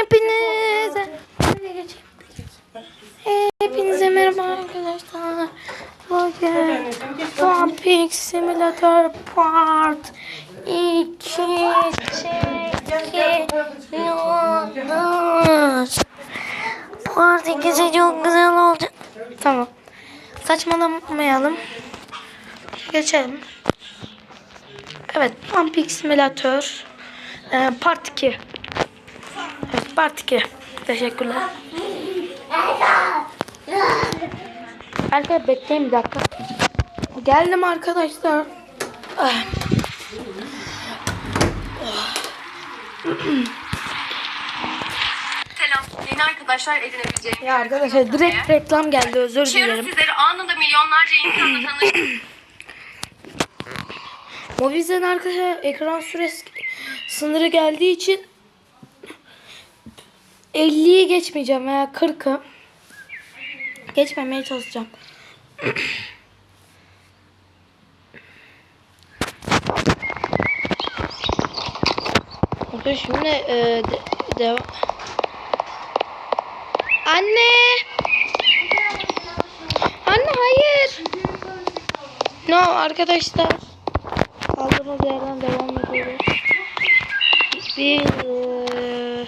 Hepinize Hepinize merhaba arkadaşlar. Bugün Topic Simulator Part 2 çekiyoruz. Part 2'si çok güzel olacak. Tamam. Saçmalamayalım. Geçelim. Evet, Piece Simulator e, Part 2. Evet, Part 2. Teşekkürler. Arkadaşlar bekleyin bir dakika. Geldim arkadaşlar. Selam. Yeni arkadaşlar edinebileceğiniz Ya arkadaşlar direkt reklam geldi özür Çevre dilerim. sizleri anında milyonlarca insanla tanıştırır. Mobizen arkadaşlar ekran süresi sınırı geldiği için 50'yi geçmeyeceğim veya 40'ı. Geçmemeye çalışacağım. Bakın şimdi e, de, devam. Anne! Anne hayır! No arkadaşlar. Kaldığımız yerden devam ediyoruz. Bir eee,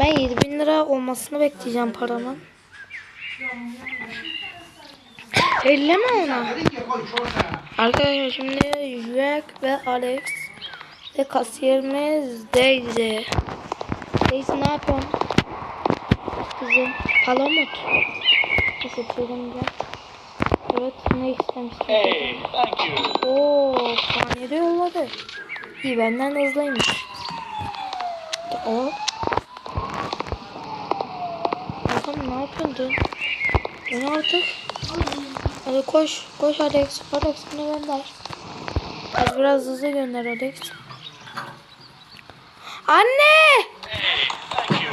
ben 7000 lira olmasını bekleyeceğim paramın. Elleme ona. Arkadaşlar şimdi Jack ve Alex ve kasiyerimiz Daisy. Daisy ne yapıyorsun? Kızım palamut. Neyse çevireceğim. Evet ne istemişsin? Hey, thank you. Oo, saniyede yolladı. İyi benden hızlıymış. O. Bakalım ne yapıyordu? Dön artık. Hadi koş. Koş Alex. Alex bunu gönder. Az biraz hızlı gönder Alex. Anne! Thank you.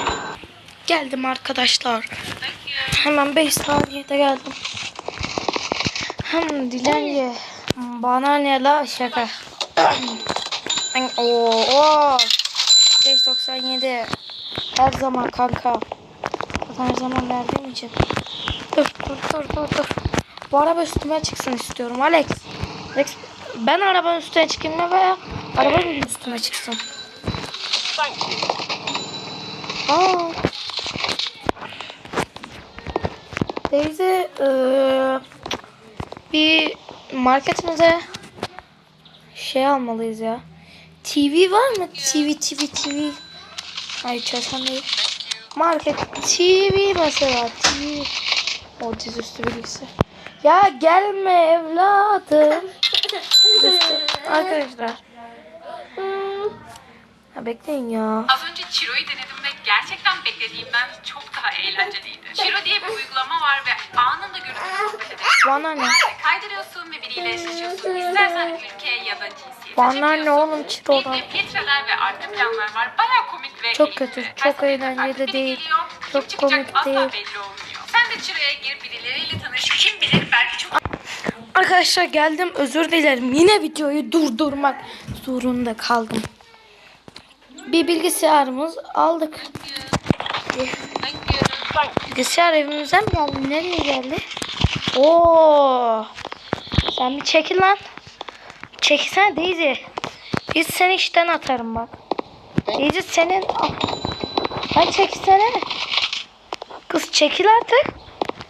Geldim arkadaşlar. Hemen 5 saniyede geldim. Hem dilenci. Bana ne la şaka. Oo, oo. 597. Her zaman kanka. Her zaman verdiğim için. Dur dur dur dur dur. Bu araba üstüme çıksın istiyorum Alex. Alex ben arabanın üstüne çıkayım mı veya araba benim üstüme çıksın. Aa. Teyze eee, bir marketimize şey almalıyız ya. TV var mı? TV TV TV. Ay çalışan değil. Market TV mesela TV. O dizüstü bilgisi. Ya gelme evladım. Arkadaşlar. Hmm. Ya bekleyin ya. Az önce Chiro'yu denedim gerçekten beklediğimden çok daha eğlenceliydi. Chiro diye bir uygulama var ve anında görüntülü sohbet edebiliyorsun. Bana ne? Yani kaydırıyorsun ve biriyle eşleşiyorsun. İstersen ülke ya da cinsiyet Bana ne oğlum Chiro'dan? Bir filtreler ve arka planlar var. Baya komik ve Çok keyifli. kötü, Her çok seferinde eğlenceli biri değil. geliyor. Çok çıkacak komik asla değil. belli olmuyor. Sen de Chiro'ya gir birileriyle tanış. Kim bilir belki çok Arkadaşlar geldim özür dilerim. Yine videoyu durdurmak zorunda kaldım. Bir bilgisayarımız aldık. Bilgisayar evimizden mi geldi? Nereye geldi? Oo. Sen bir çekil lan. Çekilsene Daisy. Biz seni işten atarım bak. Daisy senin... Ay çekilsene. Kız çekil artık.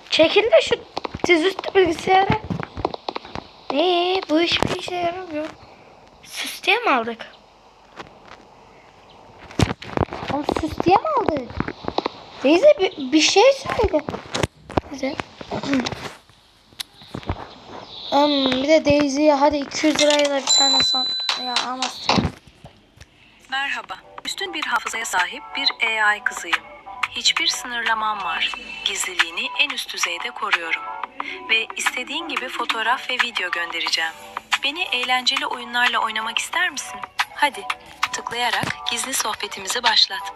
Çekil de şu dizüstü bilgisayara. Ne bu iş bir işe yaramıyor. Süs mi aldık? Oğlum süs diye mi aldık? Teyze bir, bir şey söyle. Teyze. um, bir de Daisy'ye hadi 200 liraya da bir tane san. Ya ama Merhaba. Üstün bir hafızaya sahip bir AI kızıyım. Hiçbir sınırlamam var. Gizliliğini en üst düzeyde koruyorum. Ve istediğin gibi fotoğraf ve video göndereceğim. Beni eğlenceli oyunlarla oynamak ister misin? Hadi, tıklayarak gizli sohbetimizi başlat.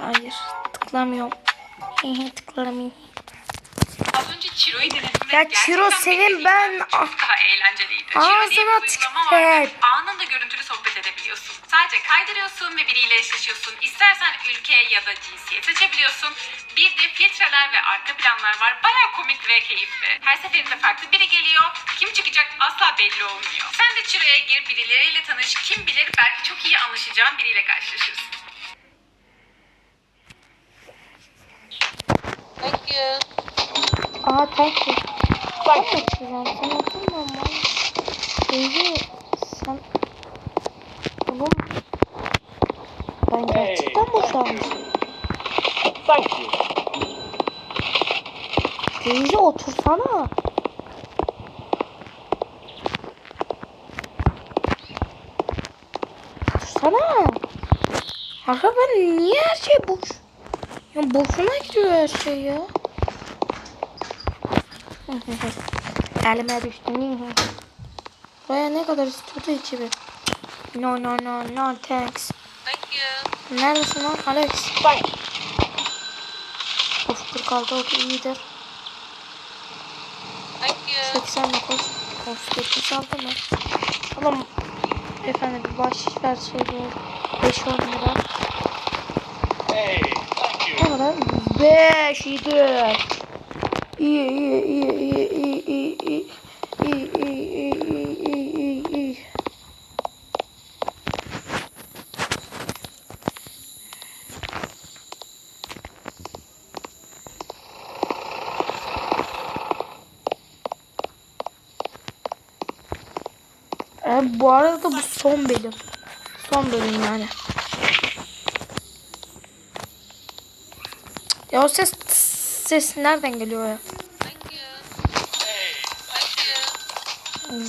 hayır tıklamıyorum. Hehe ve Ya Chiro senin ben- çok daha eğlenceliydi. Ağzına tükür. anında görüntülü sohbet edebiliyorsun. Sadece kaydırıyorsun ve biriyle eşleşiyorsun. İstersen ülke ya da cinsiyet seçebiliyorsun. Bir de filtreler ve arka planlar var. Baya komik ve keyifli. Her seferinde farklı biri geliyor. Kim çıkacak asla belli olmuyor. Sen de Çiro'ya gir, birileriyle tanış. Kim bilir belki çok iyi anlaşacağın biriyle karşılaşırsın. Thank you. Aa thank you. Thank you. Çok güzel. Sen oturma ama. Teyze sen... Oğlum. Ben gerçekten boşalmışım. Thank you. Teyze otursana. Otursana. Arka ben niye her şey boş? Ya boşuna gidiyor her şey ya. Elime düştü. Buraya ne kadar istiyordu içi bir. No no no no thanks. Thank you. Neredesin lan Alex? You. Of 46 oldu iyidir. Thank you. 89. Of 70 aldı mı? Oğlum efendim bir bahşiş ver şey bu. 5 10 lira. Hey, thank you. Ne kadar? 5 iyidir. İyi iyi iyi iyi iyi iyi iyi. E, bu arada bu son bölüm. Son bölüm yani. Ya o ses ses nereden geliyor ya?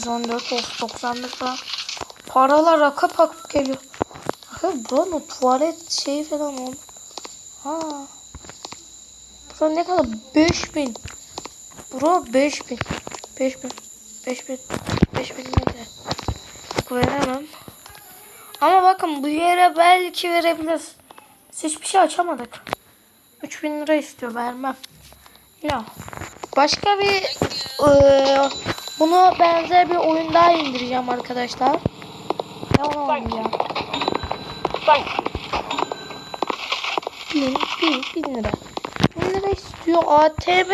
114 of 91 falan. Paralar akıp akıp geliyor. Bakın buranın tuvalet şeyi falan oldu. Ha. Bura ne kadar? 5000. Bura 5000. 5000. 5000. 5000 neydi? Veremem. Ama bakın bu yere belki verebiliriz. Hiçbir şey açamadık. 3000 lira istiyor vermem. Ya. Başka bir eee, bunu benzer bir oyun daha indireceğim arkadaşlar. Ne? Thank you. Bin, bin, bin lira. Bin lira istiyor ATM.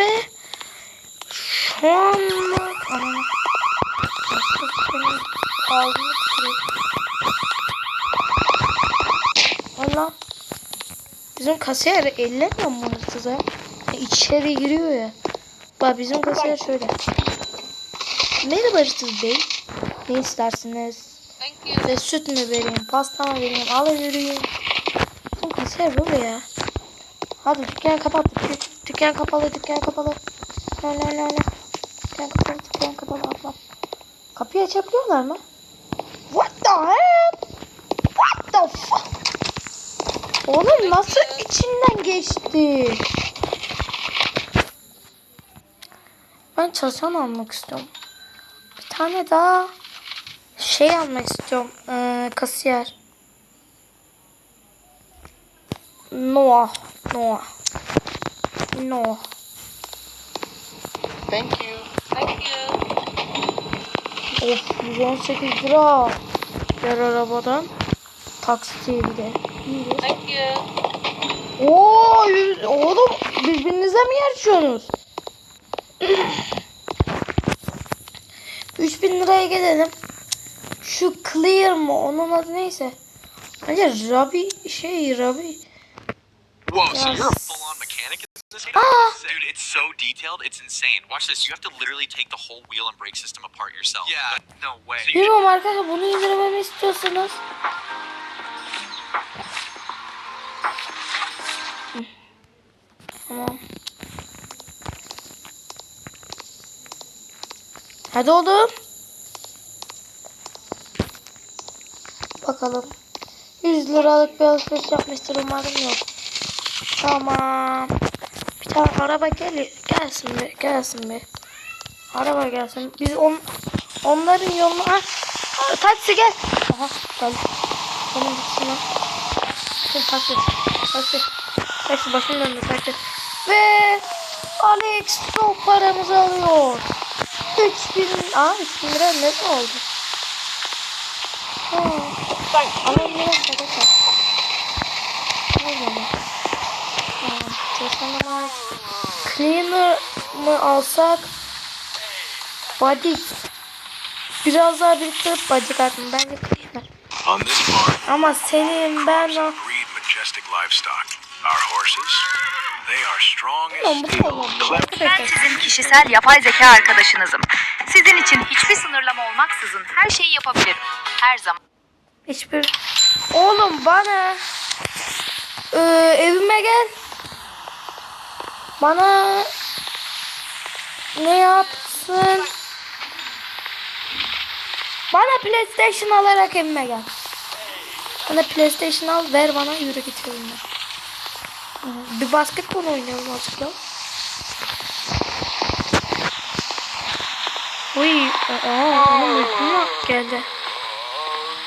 Şu an. Valla. Bizim kasiyer ellemiyor mu hırsıza? Ya İçeri giriyor ya. Bak bizim kasiyer şöyle. Merhaba hırsız bey. Ne istersiniz? Ve süt mü vereyim, pasta mı vereyim, alın yürüyün. Bu kasiyer böyle ya. Hadi dükkan kapat. Dük- dükkan kapalı, dükkan kapalı. La la la la. Dükkan kapalı, dükkan kapalı. Atla. Kapıyı açabiliyorlar mı? What the hell? What the fuck? Oğlum nasıl içinden geçti? Ben çalışan almak istiyorum. Tane daha şey almak istiyorum. Ee, kasiyer. Noah. Noah. Noah. Thank you. Thank you. Of 118 lira. Ver arabadan. Taksiye bir de. Thank you. Oo, oğlum birbirinize mi yarışıyorsunuz? 3000 liraya gelelim. Şu Clear mı? Onun adı neyse. Bence Rabi şey Rabi. Whoa, so you're a full-on mechanic in this game? Dude, it's so detailed, it's insane. Watch this. You have to literally take the whole wheel and brake system apart yourself. Yeah, no way. So you Bilmiyorum arkadaşlar bunu indirmemi istiyorsanız. Tamam. Hadi oğlum. Bakalım. 100 liralık bir alışveriş yapmıştır umarım yok. Tamam. Bir tane araba gel gelsin bir gelsin bir. Araba gelsin. Biz on, onların yoluna... Ah, ah, taksi gel. Aha geldi. Tamam gitsin lan. Şimdi taksi. Taksi. Taksi başım döndü taksi. Ve Alex çok paramızı alıyor. 3000... Aa 3000 lira ne oldu? Ha. You. Ama biraz sada kal. Ne zaman? Tamam. Çalışanlar. Cleaner mı alsak? Body. Biraz daha biriktirip body kartım. Bence cleaner. On this farm, Ama senin ben o... breed majestic livestock. Our horses, they are strong Oğlum as bu steel, olmadı. clever Ben sizin kişisel yapay zeka arkadaşınızım. Sizin için hiçbir sınırlama olmaksızın her şeyi yapabilirim. Her zaman. Hiçbir... Oğlum bana... Ee, evime gel. Bana... Ne yapsın? Bana PlayStation alarak evime gel. Bana PlayStation al ver bana yürü git evime. Bir basketbol oynayalım azıcık ya. Uy, aa, onun uykum geldi.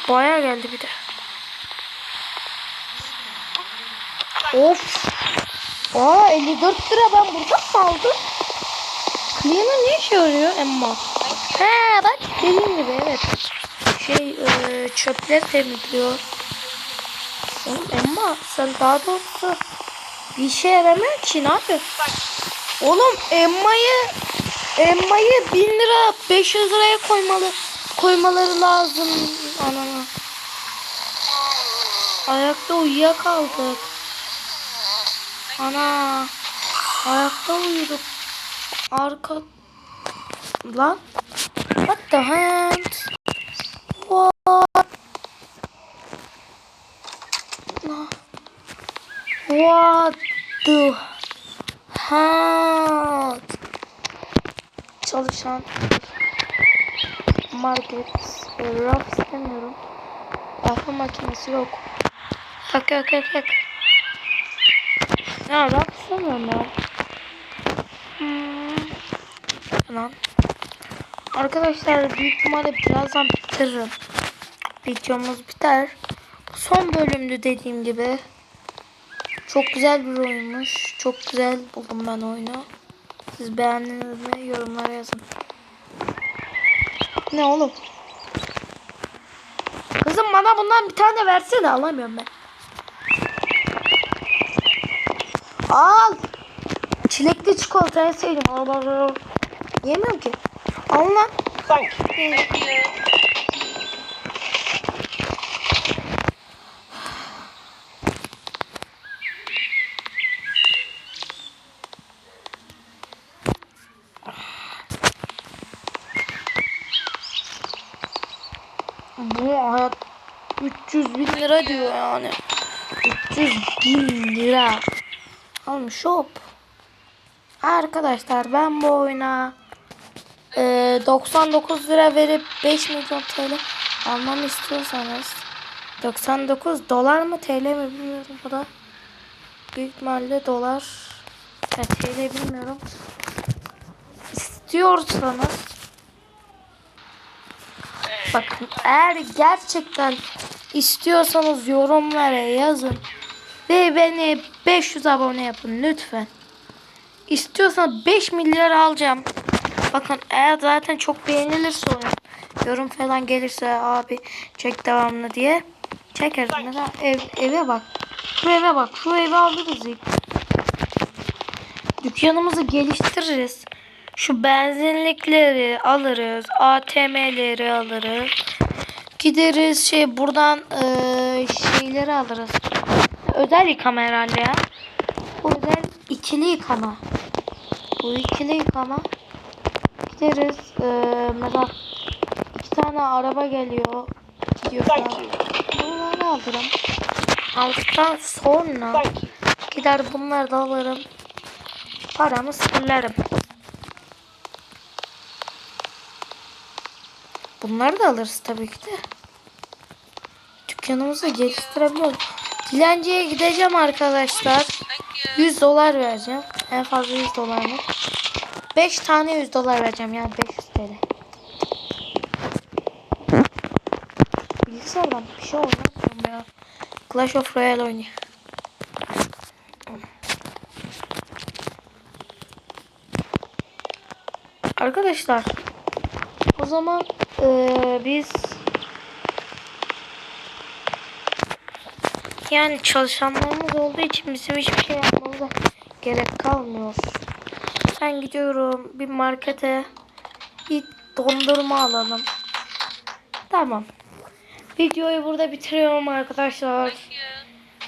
Baya geldi bir de. Of. Aa 54 lira ben burada mı aldım? Cleaner ne işe yarıyor Emma? He bak dediğim gibi evet. Şey e, çöpler temizliyor. Oğlum Emma sen daha doğrusu bir işe yaramıyor ki ne yapıyorsun? Oğlum Emma'yı Emma'yı 1000 lira 500 liraya koymalı koymaları lazım anana. Ayakta uyuyakaldık. Ana. Ayakta uyuduk. Arka. Lan. What the hand? What? What the hand? Çalışan market e, raf istemiyorum. Rafı makinesi yok. Yok yok yok yok. Ya raf istemiyorum ya. Hmm. Lan. Arkadaşlar büyük ihtimalle birazdan bitiririm. Videomuz biter. Son bölümdü dediğim gibi. Çok güzel bir oyunmuş. Çok güzel buldum ben oyunu. Siz beğendiniz mi? Yorumlara yazın. Ne oğlum? Kızım bana bundan bir tane versene alamıyorum ben. Al. Çilekli çikolatayı sevdim. Yemiyorum ki. Al lan. Thank you. Bu hayat 300 bin lira diyor yani. 300 bin lira. Oğlum shop. Arkadaşlar ben bu oyuna e, 99 lira verip 5 milyon TL almamı istiyorsanız 99 dolar mı TL mi bilmiyorum bu da. Büyük ihtimalle dolar ya TL bilmiyorum. İstiyorsanız Bakın eğer gerçekten istiyorsanız yorumlara yazın. Ve beni 500 abone yapın lütfen. İstiyorsanız 5 milyar alacağım. Bakın eğer zaten çok beğenilirse oyun. Yorum falan gelirse abi çek devamlı diye. Çekeriz. Ev, eve bak. Şu eve bak. Şu evi alırız ilk. Dükkanımızı geliştiririz. Şu benzinlikleri alırız. ATM'leri alırız. Gideriz şey buradan eee, şeyleri alırız. Özel yıkama herhalde ya. Bu özel ikili yıkama. Bu ikili yıkama. Gideriz eee mesela iki tane araba geliyor. Gidiyor. Bunları alırım. Aldıktan sonra gider bunları da alırım. Paramı sıfırlarım. Bunları da alırız tabii ki de. Dükkanımızı geliştirebiliyoruz. Dilenciye gideceğim arkadaşlar. Thank you. 100 dolar vereceğim. En fazla 100 dolar mı? 5 tane 100 dolar vereceğim yani 500 TL. Bilgisayardan bir şey oynamıyorum ya. Clash of Royale oynuyor. Arkadaşlar o zaman eee, biz Yani çalışanlarımız olduğu için bizim hiçbir şey yapmamıza gerek kalmıyor. Ben gidiyorum bir markete bir dondurma alalım. Tamam. Videoyu burada bitiriyorum arkadaşlar.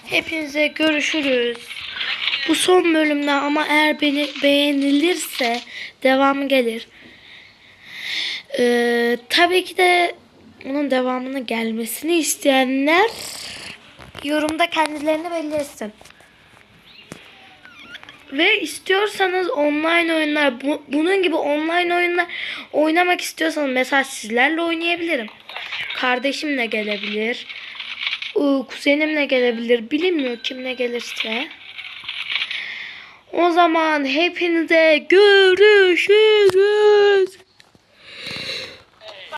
Hepinize görüşürüz. Bu son bölümde ama eğer beni beğenilirse devamı gelir. Ee, tabii ki de onun devamının gelmesini isteyenler yorumda kendilerini belli. Ve istiyorsanız online oyunlar bu- bunun gibi online oyunlar oynamak istiyorsanız mesela sizlerle oynayabilirim. Kardeşimle gelebilir. Kuzenimle gelebilir. Bilinmiyor kimle gelirse. O zaman hepinize görüşürüz.